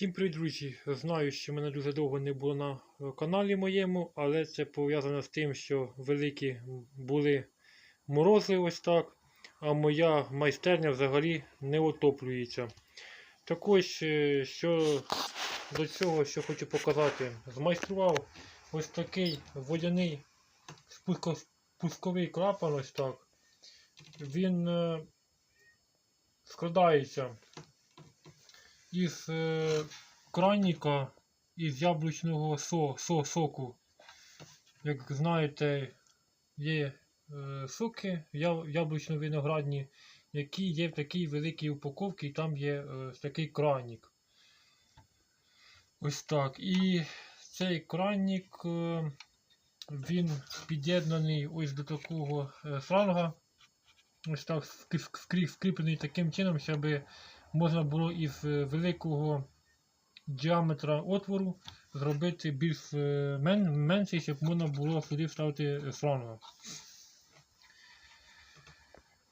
Всім привіт, друзі! Знаю, що мене дуже довго не було на е, каналі моєму, але це пов'язано з тим, що великі були морози ось так, а моя майстерня взагалі не отоплюється. Також, е, що до цього, що хочу показати, змайстрував ось такий водяний спусковий клапан, ось так. Він е, складається із е, краніка із яблучного со, со, соку. Як знаєте, є е, соки яблучно-виноградні, які є в такій великій упаковці, і там є е, такий кранік. Ось так. І цей кранік, е, він під'єднаний ось до такого е, шланга. Ось так скріп- скріп- скріплений таким чином, щоб можна було із е, великого діаметра отвору зробити більш е, мен, менший, щоб можна було сюди вставити шланга.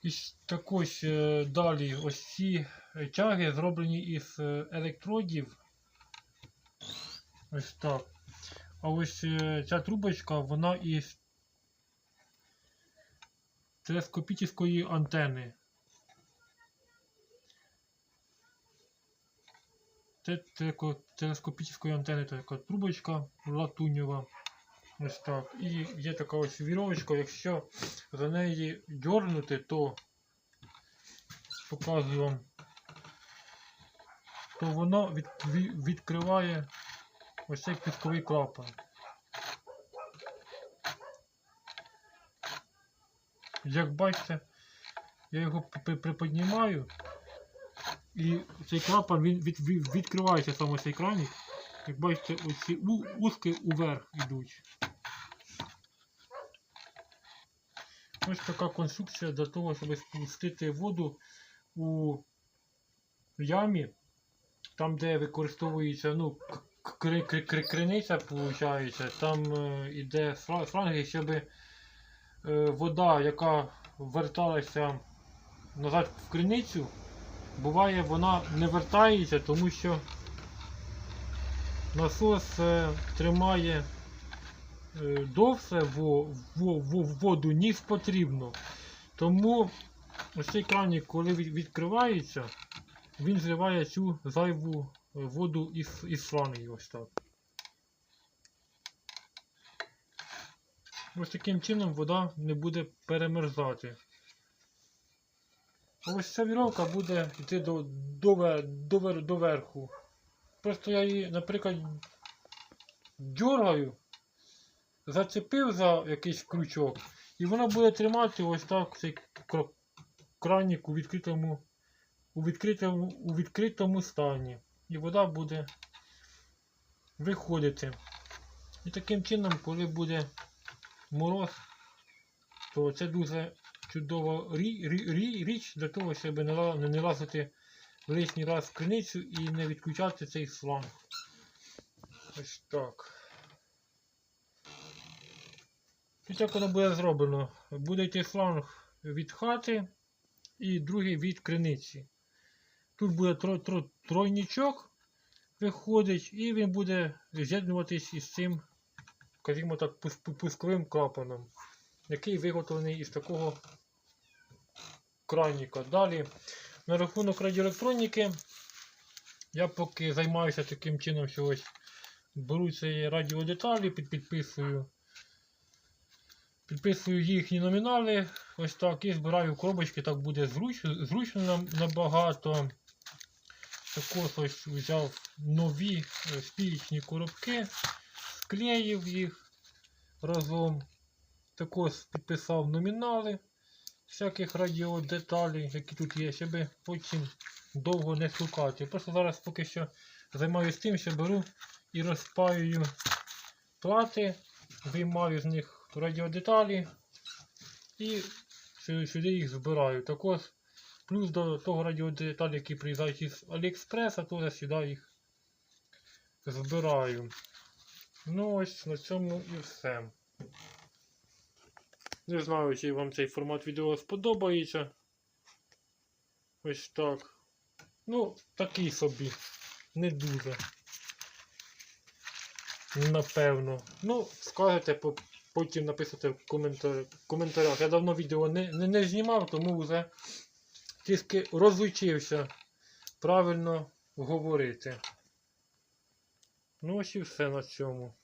І також е, далі ось ці е, тяги зроблені із е, електродів. Ось так. А ось е, ця трубочка, вона із телескопічної антени. Це телескопічної антени така трубочка латуньова. Ось так. І є така ось вірьовочка, якщо за неї дьорнути, то показую вам, то воно від, ві- відкриває ось цей пісковий клапан. Як бачите, я його при- приподнімаю, і цей клапан він від, від, відкривається саме цей кранік. Як бачите, оці у, узки уверх йдуть. Ось така конструкція для того, щоб спустити воду у ямі, там, де використовується ну, кри, кри, кри, криниця, виходить, там е, іде щоб е, вода, яка верталася назад в криницю, буває вона не вертається, тому що насос е, тримає е, довше во, во, во, воду, ніж потрібно. Тому ось цей кранік, коли відкривається, він зливає цю зайву е, воду із, із шланги. Ось таким чином вода не буде перемерзати. Ось ця віровка буде йти до, до, до, до верху. Просто я її, наприклад, дьоргаю, зацепив за якийсь крючок, і вона буде тримати ось так цей кра- кранік у відкритому, у відкритому, у відкритому стані. І вода буде виходити. І таким чином, коли буде мороз, то це дуже чудова рі, рі, рі- річ для того, щоб не, не, лазити лишній раз в криницю і не відключати цей шланг. Ось так. Тут як воно буде зроблено? Буде йти шланг від хати і другий від криниці. Тут буде тро, тро, тройничок виходить, і він буде з'єднуватись із цим, скажімо так, пусковим клапаном, який виготовлений із такого краніка. Далі, на рахунок радіоелектроніки, я поки займаюся таким чином, що беру ці радіодеталі, під, підписую. Підписую їхні номінали, ось так, і збираю коробочки, так буде зручно, зручно набагато. Також ось взяв нові е, спічні коробки, склеїв їх разом. Також підписав номінали всяких радіодеталей, які тут є, щоб потім довго не шукати. Просто зараз поки що займаюся тим, що беру і розпаюю плати, виймаю з них радіодеталі і сюди їх збираю. Також плюс до того радіодеталі, які приїжджають із Аліекспреса, теж сюди їх збираю. Ну ось на цьому і все. Не знаю, чи вам цей формат відео сподобається. Ось так. Ну, такий собі. не дуже. Напевно. Ну, скажете, потім напишете в коментар... коментарях. Я давно відео не, не, не знімав, тому вже тільки розучився правильно говорити. Ну ось і все на цьому.